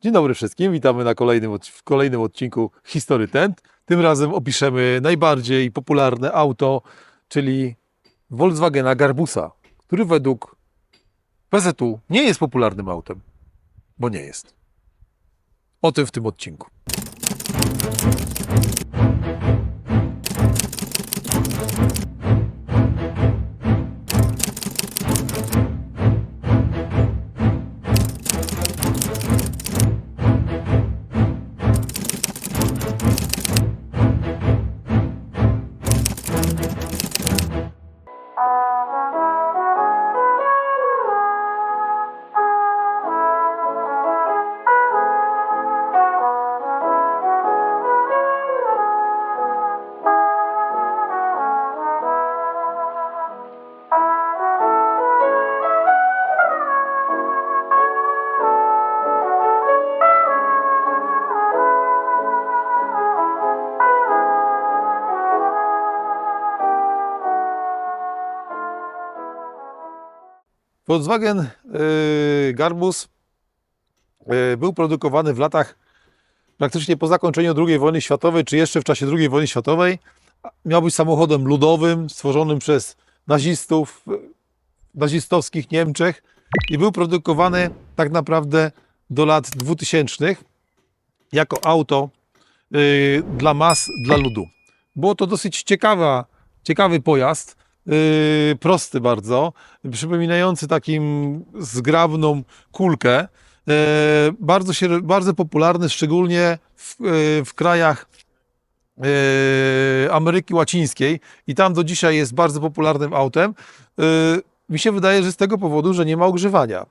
Dzień dobry wszystkim, witamy na kolejnym, w kolejnym odcinku History Tent. Tym razem opiszemy najbardziej popularne auto, czyli Volkswagena Garbusa, który według PZU nie jest popularnym autem, bo nie jest. O tym w tym odcinku. Volkswagen yy, Garbus yy, był produkowany w latach praktycznie po zakończeniu II wojny światowej, czy jeszcze w czasie II wojny światowej. Miał być samochodem ludowym, stworzonym przez nazistów w nazistowskich Niemczech i był produkowany tak naprawdę do lat 2000 jako auto yy, dla mas, dla ludu. Było to dosyć ciekawa, ciekawy pojazd, prosty bardzo, przypominający takim zgrabną kulkę. Yy, bardzo, się, bardzo popularny, szczególnie w, yy, w krajach yy, Ameryki Łacińskiej i tam do dzisiaj jest bardzo popularnym autem. Yy, mi się wydaje, że z tego powodu, że nie ma ogrzewania.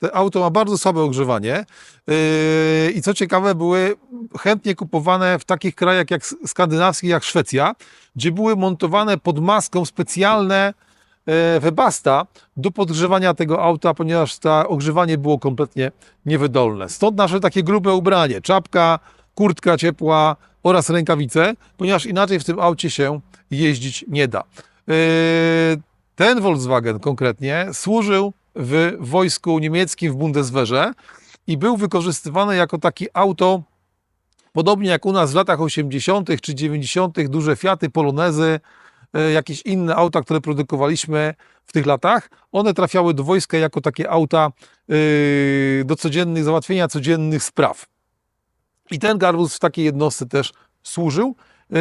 To auto ma bardzo słabe ogrzewanie yy, i co ciekawe, były chętnie kupowane w takich krajach jak skandynawskich, jak Szwecja, gdzie były montowane pod maską specjalne e, Webasta do podgrzewania tego auta, ponieważ to ogrzewanie było kompletnie niewydolne. Stąd nasze takie grube ubranie, czapka, kurtka ciepła oraz rękawice, ponieważ inaczej w tym aucie się jeździć nie da. E, Ten Volkswagen konkretnie służył w wojsku niemieckim w Bundeswehrze i był wykorzystywany jako taki auto, podobnie jak u nas w latach 80. czy 90. duże Fiaty, Polonezy, e, jakieś inne auta, które produkowaliśmy w tych latach, one trafiały do wojska jako takie auta yy, do codziennych, załatwienia codziennych spraw. I ten Garbus w takiej jednostce też służył yy,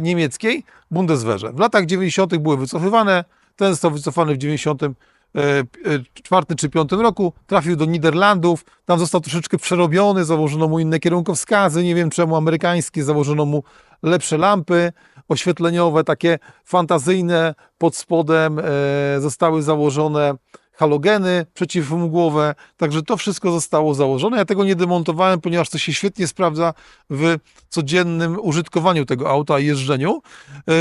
niemieckiej Bundeswehrze. W latach 90. były wycofywane, ten został wycofany w 94 czy 5 roku, trafił do Niderlandów, tam został troszeczkę przerobiony, założono mu inne kierunkowskazy, nie wiem czemu amerykańskie, założono mu lepsze lampy oświetleniowe, takie fantazyjne, pod spodem e, zostały założone halogeny przeciwmgłowe, także to wszystko zostało założone. Ja tego nie demontowałem, ponieważ to się świetnie sprawdza w codziennym użytkowaniu tego auta i jeżdżeniu. E,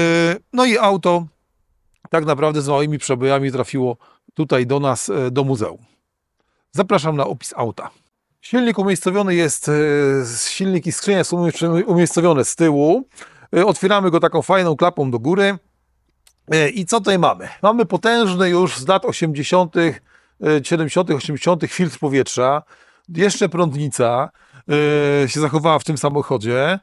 No i auto tak naprawdę z małymi przebojami trafiło tutaj do nas, e, do muzeum. Zapraszam na opis auta. Silnik umiejscowiony jest, e, silnik i skrzynia są umiejscowione- z tyłu. E, Otwieramy go taką fajną klapą do góry. I co tutaj mamy? Mamy potężny już z lat 80., e, 70., 80. filtr powietrza. Jeszcze prądnica się zachowała w tym samochodzie.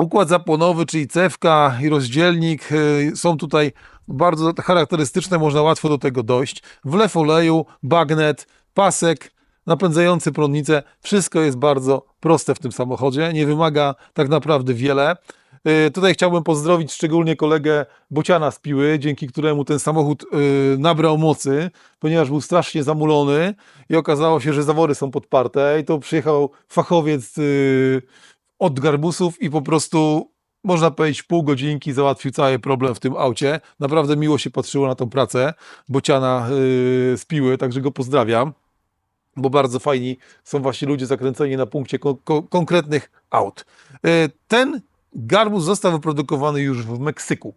Układ zapłonowy, czyli cewka i rozdzielnik e, są tutaj bardzo charakterystyczne, można łatwo do tego dojść. Wlew oleju, bagnet, pasek napędzający prądnicę. Wszystko jest bardzo proste w tym samochodzie, nie wymaga tak naprawdę wiele. E, Tutaj chciałbym pozdrowić szczególnie kolegę Bociana z Piły, dzięki któremu ten samochód e, nabrał mocy, ponieważ był strasznie zamulony i okazało się, że zawory są podparte i to przyjechał fachowiec od garbusów i po prostu można powiedzieć pół godzinki załatwił cały problem w tym aucie. Naprawdę miło się patrzyło na tą pracę Bociana yy, z Piły, także go pozdrawiam, bo bardzo fajni są właśnie ludzie zakręceni na punkcie ko- ko- konkretnych aut. Yy, Ten garbus został wyprodukowany już w Meksyku.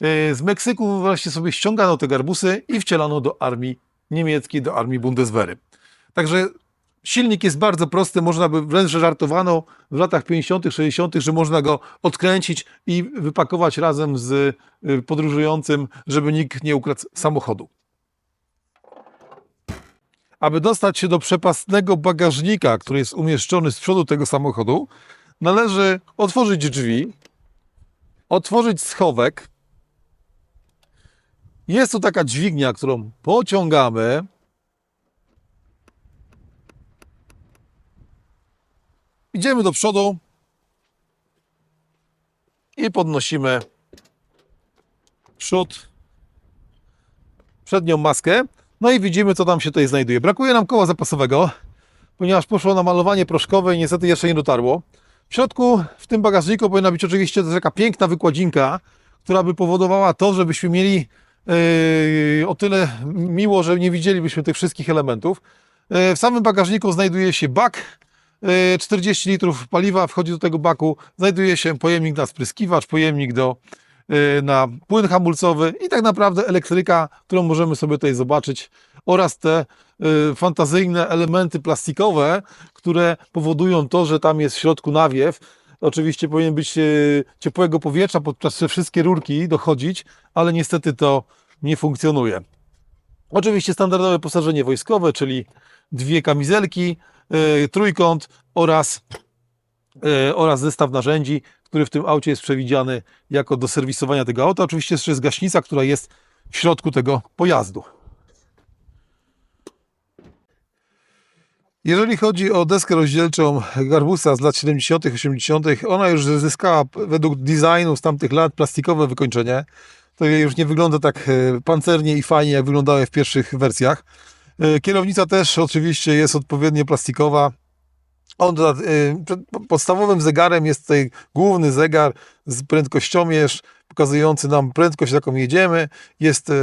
Yy, Z Meksyku właśnie sobie ściągano te garbusy i wcielano do armii niemieckiej, do armii Bundeswehry. Także Silnik jest bardzo prosty, można by wręcz żartowano w latach 50., 60., że można go odkręcić i wypakować razem z y, podróżującym, żeby nikt nie ukradł samochodu. aby dostać się do przepastnego bagażnika, który jest umieszczony z przodu tego samochodu, należy otworzyć drzwi, otworzyć schowek. Jest tu taka dźwignia, którą pociągamy. Idziemy do przodu i podnosimy przód, przednią maskę. No i widzimy, co tam się tutaj znajduje. Brakuje nam koła zapasowego, ponieważ poszło na malowanie proszkowe i niestety jeszcze nie dotarło. W środku, w tym bagażniku powinna być oczywiście też taka piękna wykładzinka, która by powodowała to, żebyśmy mieli yy, o tyle miło, że nie widzielibyśmy tych wszystkich elementów. Yy, w samym bagażniku znajduje się bak, 40 litrów paliwa wchodzi do tego baku, znajduje się pojemnik na spryskiwacz, pojemnik do, yy, na płyn hamulcowy i tak naprawdę elektryka, którą możemy sobie tutaj zobaczyć oraz te y, fantazyjne elementy plastikowe, które powodują to, że tam jest w środku nawiew. Oczywiście powinien być ciepłego powietrza, podczas wszystkie rurki dochodzić, ale niestety to nie funkcjonuje. Oczywiście standardowe posażenie wojskowe, czyli dwie kamizelki, trójkąt oraz, y, oraz zestaw narzędzi, który w tym aucie jest przewidziany jako do serwisowania tego auta. Oczywiście jeszcze jest gaśnica, która jest w środku tego pojazdu. Jeżeli chodzi o deskę rozdzielczą Garbusa z lat 70., 80., ona już zyskała według designu z tamtych lat plastikowe wykończenie. To już nie wygląda tak e, pancernie i fajnie, jak wyglądały w pierwszych wersjach. E, Kierownica też oczywiście jest odpowiednio plastikowa. On, e, podstawowym zegarem jest tutaj główny zegar z prędkościomierz pokazujący nam prędkość, jaką jedziemy. Jest e,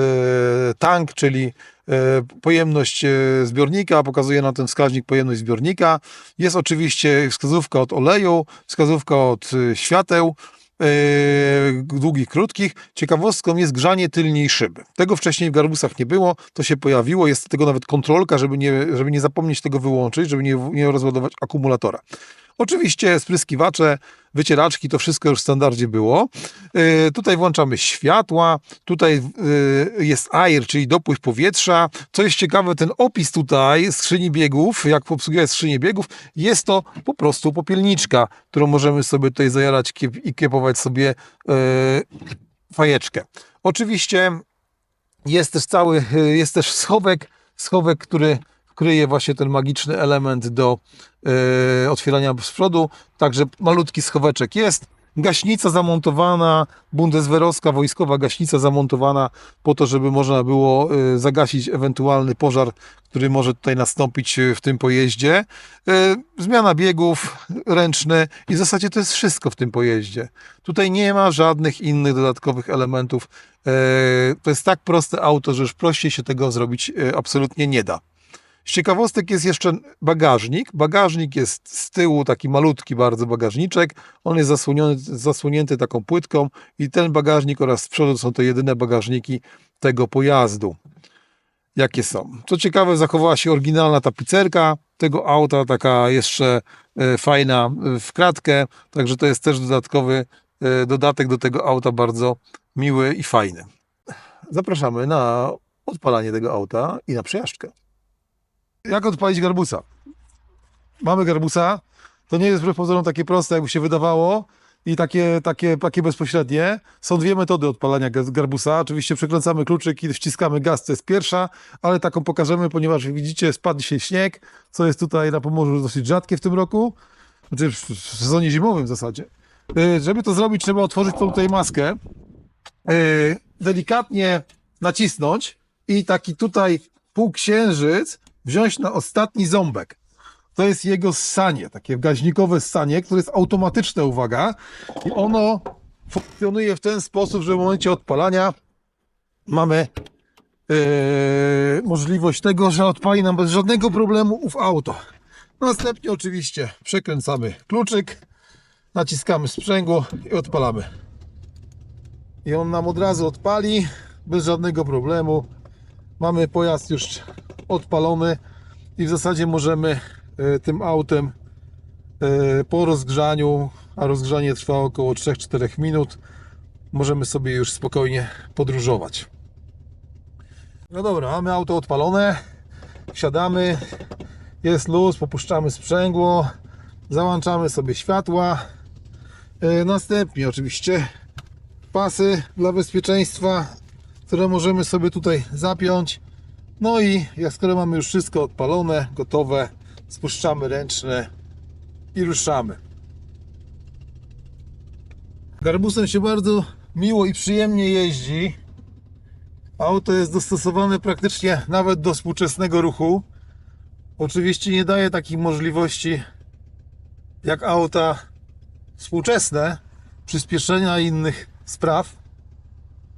tank, czyli pojemność zbiornika, pokazuje nam ten wskaźnik pojemność zbiornika. Jest oczywiście wskazówka od oleju, wskazówka od świateł, długich, krótkich. Ciekawostką jest grzanie tylniej szyby. Tego wcześniej w garbusach nie było, to się pojawiło. Jest tego nawet kontrolka, żeby nie, żeby nie zapomnieć tego wyłączyć, żeby nie, nie rozładować akumulatora. Oczywiście spryskiwacze, wycieraczki, to wszystko już w standardzie było. Yy, tutaj włączamy światła, tutaj yy, jest air, czyli dopływ powietrza. Co jest ciekawe, ten opis tutaj skrzyni biegów, jak obsługuje skrzynię biegów, jest to po prostu popielniczka, którą możemy sobie tutaj zajarać kiep- i kiepować sobie yy, fajeczkę. Oczywiście jest też cały, y, jest też schowek, schowek, który kryje właśnie ten magiczny element do y, otwierania z przodu. Także malutki schoweczek jest. Gaśnica zamontowana, bundeswehrowska wojskowa gaśnica zamontowana po to, żeby można było y, zagasić ewentualny pożar, który może tutaj nastąpić y, w tym pojeździe. Zmiana biegów, ręczny i w zasadzie to jest wszystko w tym pojeździe. Tutaj nie ma żadnych innych dodatkowych elementów. E, To jest tak proste auto, że już prościej się tego zrobić e, absolutnie nie da. Z ciekawostek jest jeszcze bagażnik. Bagażnik jest z tyłu taki malutki bardzo bagażniczek. On jest zasłonięty taką płytką i ten bagażnik oraz z przodu są to jedyne bagażniki tego pojazdu. Jakie są? Co ciekawe, zachowała się oryginalna tapicerka tego auta, taka jeszcze e, fajna e, w kratkę, także to jest też dodatkowy e, dodatek do tego auta, bardzo miły i fajny. Zapraszamy na odpalanie tego auta i na przejażdżkę. Jak odpalić garbusa? Mamy garbusa. To nie jest wbrew takie proste, jakby się wydawało i takie, takie, takie bezpośrednie. Są dwie metody odpalania garbusa. Oczywiście przekręcamy kluczyk i wciskamy gaz, to jest pierwsza, ale taką pokażemy, ponieważ jak widzicie, spadł się śnieg, co jest tutaj na Pomorzu dosyć rzadkie w tym roku. Znaczy w w sezonie zimowym w zasadzie. Y, Żeby to zrobić, trzeba otworzyć tą tutaj maskę, y, delikatnie nacisnąć i taki tutaj półksiężyc wziąć na ostatni ząbek. To jest jego ssanie, takie gaźnikowe ssanie, które jest automatyczne, uwaga. I ono funkcjonuje w ten sposób, że w momencie odpalania mamy yy, możliwość tego, że odpali nam bez żadnego problemu ów auto. Następnie oczywiście przekręcamy kluczyk, naciskamy sprzęgło i odpalamy. I on nam od razu odpali bez żadnego problemu. Mamy pojazd już odpalony i w zasadzie możemy e, tym autem e, po rozgrzaniu, a rozgrzanie trwa około 3-4 minut, możemy sobie już spokojnie podróżować. No dobra, mamy auto odpalone. Wsiadamy, jest luz, popuszczamy sprzęgło, załączamy sobie światła. E, Następnie oczywiście pasy dla bezpieczeństwa, które możemy sobie tutaj zapiąć. No i jak skoro mamy już wszystko odpalone, gotowe, spuszczamy ręczne i ruszamy. Garbusem się bardzo miło i przyjemnie jeździ. Auto jest dostosowane praktycznie nawet do współczesnego ruchu. Oczywiście nie daje takich możliwości jak auta współczesne, przyspieszenia innych spraw,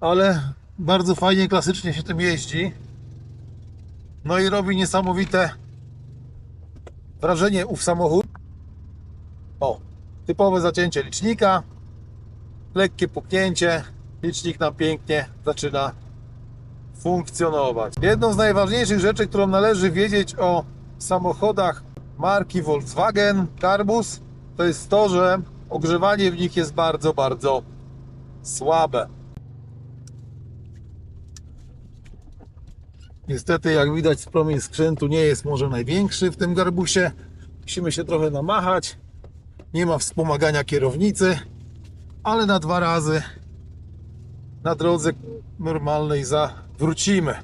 ale bardzo fajnie, klasycznie się tym jeździ. No i robi niesamowite wrażenie ów samochód. O, typowe zacięcie licznika, lekkie puknięcie, licznik nam pięknie zaczyna funkcjonować. Jedną z najważniejszych rzeczy, którą należy wiedzieć o samochodach marki Volkswagen Carbus, to jest to, że ogrzewanie w nich jest bardzo, bardzo słabe. Niestety, jak widać, promień skrętu nie jest może największy w tym garbusie. Musimy się trochę namachać. Nie ma wspomagania kierownicy, ale na dwa razy na drodze normalnej zawrócimy.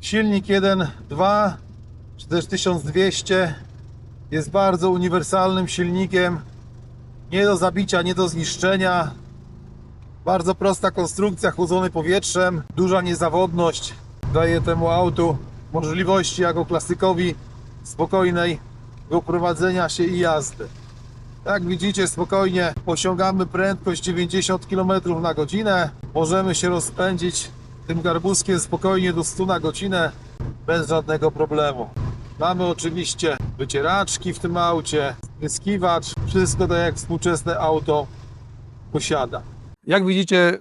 Silnik 1.2 czy też 1200 jest bardzo uniwersalnym silnikiem. Nie do zabicia, nie do zniszczenia. Bardzo prosta konstrukcja, chłodzony powietrzem, duża niezawodność daje temu autu możliwości jako klasykowi spokojnej prowadzenia się i jazdy. Jak widzicie, spokojnie osiągamy prędkość 90 km na godzinę. Możemy się rozpędzić tym garbuskiem spokojnie do 100 na godzinę bez żadnego problemu. Mamy oczywiście wycieraczki w tym aucie, wyskiwacz, wszystko tak jak współczesne auto posiada. Jak widzicie,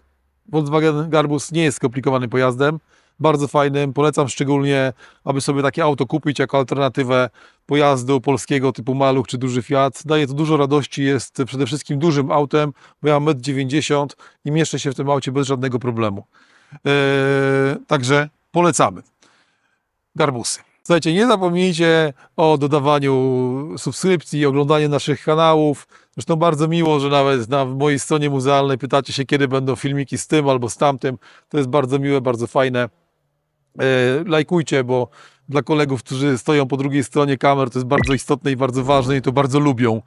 Volkswagen Garbus nie jest skomplikowanym pojazdem, bardzo fajnym. Polecam szczególnie, aby sobie takie auto kupić jako alternatywę pojazdu polskiego typu Maluch czy duży Fiat. Daje to dużo radości, jest przede wszystkim dużym autem, bo ja mam 1,90 m i mieszczę się w tym aucie bez żadnego problemu. Eee, także polecamy. Garbusy. Słuchajcie, nie zapomnijcie o dodawaniu subskrypcji oglądaniu naszych kanałów. Zresztą bardzo miło, że nawet na mojej stronie muzealnej pytacie się, kiedy będą filmiki z tym albo z tamtym. To jest bardzo miłe, bardzo fajne. E, lajkujcie, bo dla kolegów, którzy stoją po drugiej stronie kamer, to jest bardzo istotne i bardzo ważne i to bardzo lubią.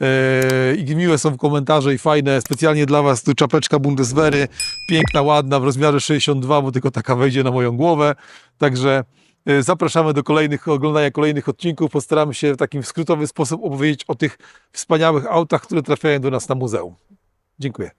E, I miłe są komentarze i fajne. Specjalnie dla Was tu czapeczka Bundeswehry, piękna, ładna, w rozmiarze 62, bo tylko taka wejdzie na moją głowę. Także e, zapraszamy do kolejnych, oglądania kolejnych odcinków. Postaramy się w takim skrótowy sposób opowiedzieć o tych wspaniałych autach, które trafiają do nas na muzeum. Dziękuję.